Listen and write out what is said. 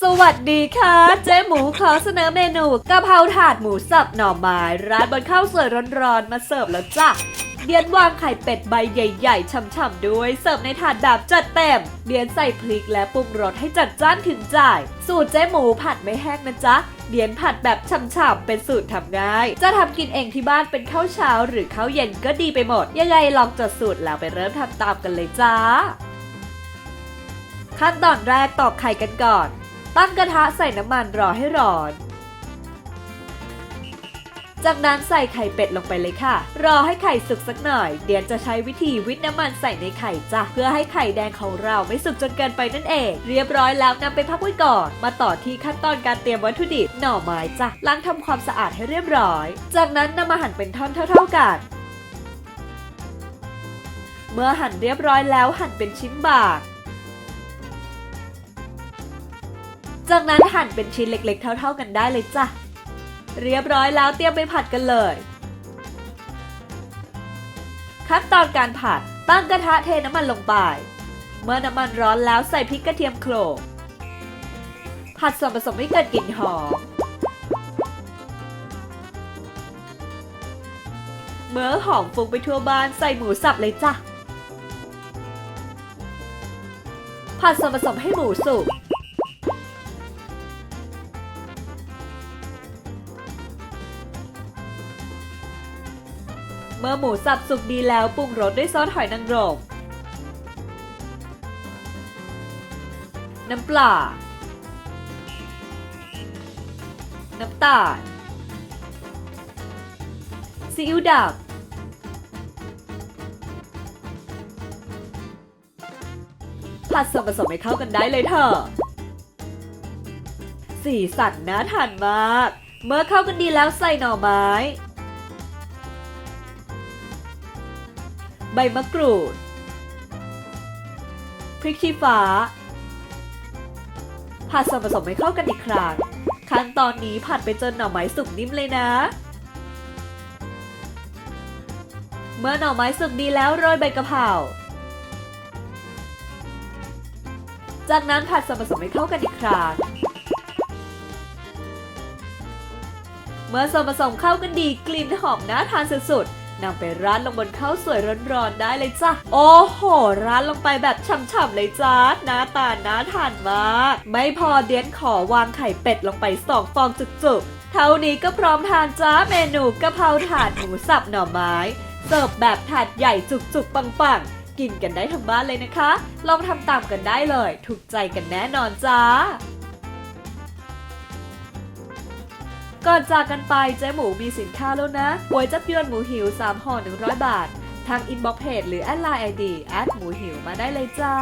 สวัสดีค่ะ เจ๊หมูขอเสนอเมนูกะเพราถาดหมูสับหน่อไม้ร้านบนข้าวสวยร้อนๆ มาเสิร์ฟแล้วจ้ะเดียนวางไข่เป็ดใบใหญ่ๆช่ำๆด้วย เสิร์ฟในถาดแบบจัดเต็มเดียนใส่พริกและปรุงรสให้จัดจ้านถึงใจสูตรเจ๊หมูผัดไม่แห้งนะจ๊ะเดียนผัดแบบฉ่ำๆเป็นสูตรทำง่าย จะทำกินเองที่บ้านเป็นข้าวเช้าหรือข้าวเย็นก็ดีไปหมด ยังไงลองจดสูตรแล้วไปเริ่มทำตามกันเลยจ้าขั้นตอนแรกตอกไข่กันก่อน ตั้งกระทะใส่น้ำมันรอให้ร้อน จากนั้นใส่ไข่เป็ดลงไปเลยค่ะ รอให้ไข่สุกสักหน่อย เดี๋ยวจะใช้วิธีวิทน้ำมันใส่ในไข่จ้ะเพื่อให้ไข่แดงของเราไม่สุกจนเกินไปนั่นเอง เรียบร้อยแล้วนำไปพักไว้ก่อน มาต่อที่ขั้นตอนการเตรียมวัตถุดิบหน่อไม้จ้ะล้างทำความสะอาดให้เรียบร้อย จากนั้นนำมาหั่นเป็นท่อนเท่า ๆกันเมื่อหั่นเรียบร้อยแล้วหั่นเป็นชิ้นบาง จากนั้นหั่นเป็นชิ้นเล็กๆ เท่า ๆกันได้เลยจ้ะ เรียบร้อยแล้วเตรียมไปผัดกันเลย ขั้นตอนการผัดตั้งกระทะเทน้ำมันลงไป เมื่อน้ำมันร้อนแล้วใส่พริกกระเทียมโขลกผัดส่วนผสมให้เกิดกลิ่นหอม เมื่อหอมฟุ้งไปทั่วบ้านใส่หมูสับเลยจ้ะ ผัดส่วนผสมให้หมูสุก เมื่อหมูสับสุกดีแล้วปรุงรสด้วยซอสหอยนางรม น้ำปลา น้ำตาล ซีอิ๊วดำผัดส่วนผสมให้เข้ากันได้เลยเถอะสีสันน่าทานมาก เมื่อเข้ากันดีแล้วใส่หน่อไม้ ใบมะกรูด พริกชี้ฟ้า ผัดส่วนผสมให้เข้ากันอีกครั้ง ขั้นตอนนี้ผัดไปจนหน่อไม้สุกนิ่มเลยนะ เมื่อหน่อไม้สุกดีแล้วโรยใบกะเพรา จากนั้นผัดส่วนผสมให้เข้ากันอีกครั้งเมื่อส่วนผสมเข้ากันดีกลิ่นหอมน่าทานสุดๆ นำไปราดลงบนข้าวสวยร้อนๆได้เลยจ้ะ โอ้โห ราดลงไปแบบฉ่ำๆเลยจ้าหน้าตาน่าทานมาก ไม่พอเดียนขอวางไข่เป็ดลงไปสองฟองจุกๆ เท่านี้ก็พร้อมทานจ้าเมนูกะเพราถาดหมูสับหน่อไม้ เสิร์ฟแบบถาดใหญ่จุกๆ ปังๆ กินกันได้ทั้งบ้านเลยนะคะ ลองทำตามกันได้เลย ถูกใจกันแน่นอนจ้า ก่อนจากกันไปเจ๊หมูมีสินค้าแล้วนะหวยจับยวนหมูหิว 3ห่อ100 บาท ทางอินบ็อกเพจหรือแอดไลน์ไอดีแอดหมูหิวมาได้เลยจ้า